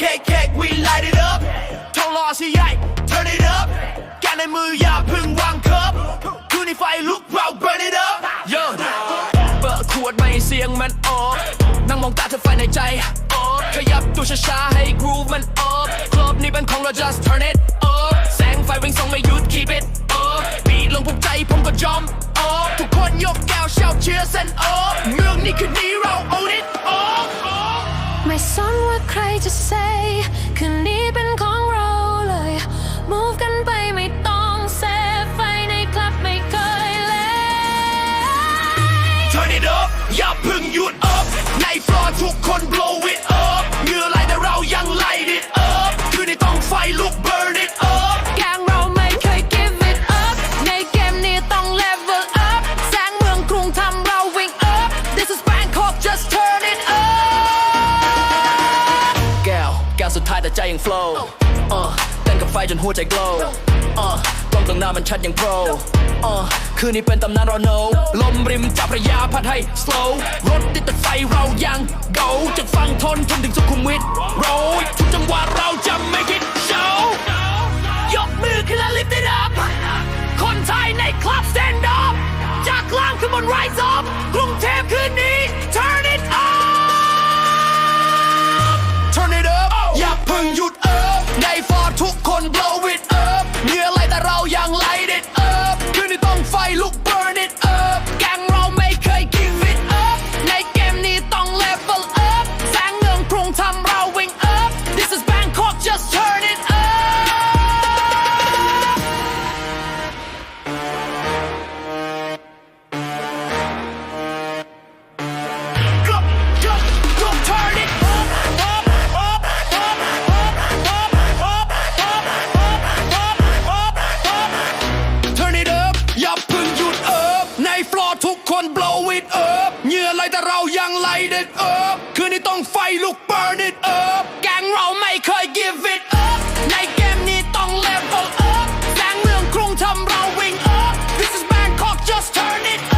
cake cake we light it up ทองหล่อสิใหญ่ turn it up แกนในมืออย่าพึ่งวางคับคืนในไฟลุกเรา burn it up เยอะเปิดขวดไม่เสียงมันออกนั่งมองตาเธอไฟในใจออกขยับตัวช้าๆให้ groove มันออกคลบนี้เป็นของเรา just turn it up แสงไฟวิ่งส่องไม่หยุด keep it up บีดลงภูมิใจผมก็จอมออกทุกคนยกแก้ว shout cheers and up เมืองนี้คืนนี้เรา own it up ไม่สน ว่าใครจะ say คืนนี้เป็นของเราเลย move กันไปไม่ต้องเซฟไฟในคลับไม่เคยเลย Turn it up อย่าเพึ่งหยุด up ในฟลอร์ทุกคน blow it สุดท้ายแต่ใจยังโฟล์เออเต้นกับไฟจนหัวใจ glow กล้องตรงหน้ามันชัดอย่างโปรคืนนี้เป็นตำนานเรา know ลมริมจับระยะพัดให้ slow รถติดแต่ไฟเรายัง go จากฟังทนทนถึงสุขุมวิทโร เรายัง light it up คืนนี้ต้องไฟลุก burn it up แกงเราไม่เคย give it up ในเกมนี้ต้อง level up แสงเมืองกรุงทำเรา wing up this is Bangkok just turn it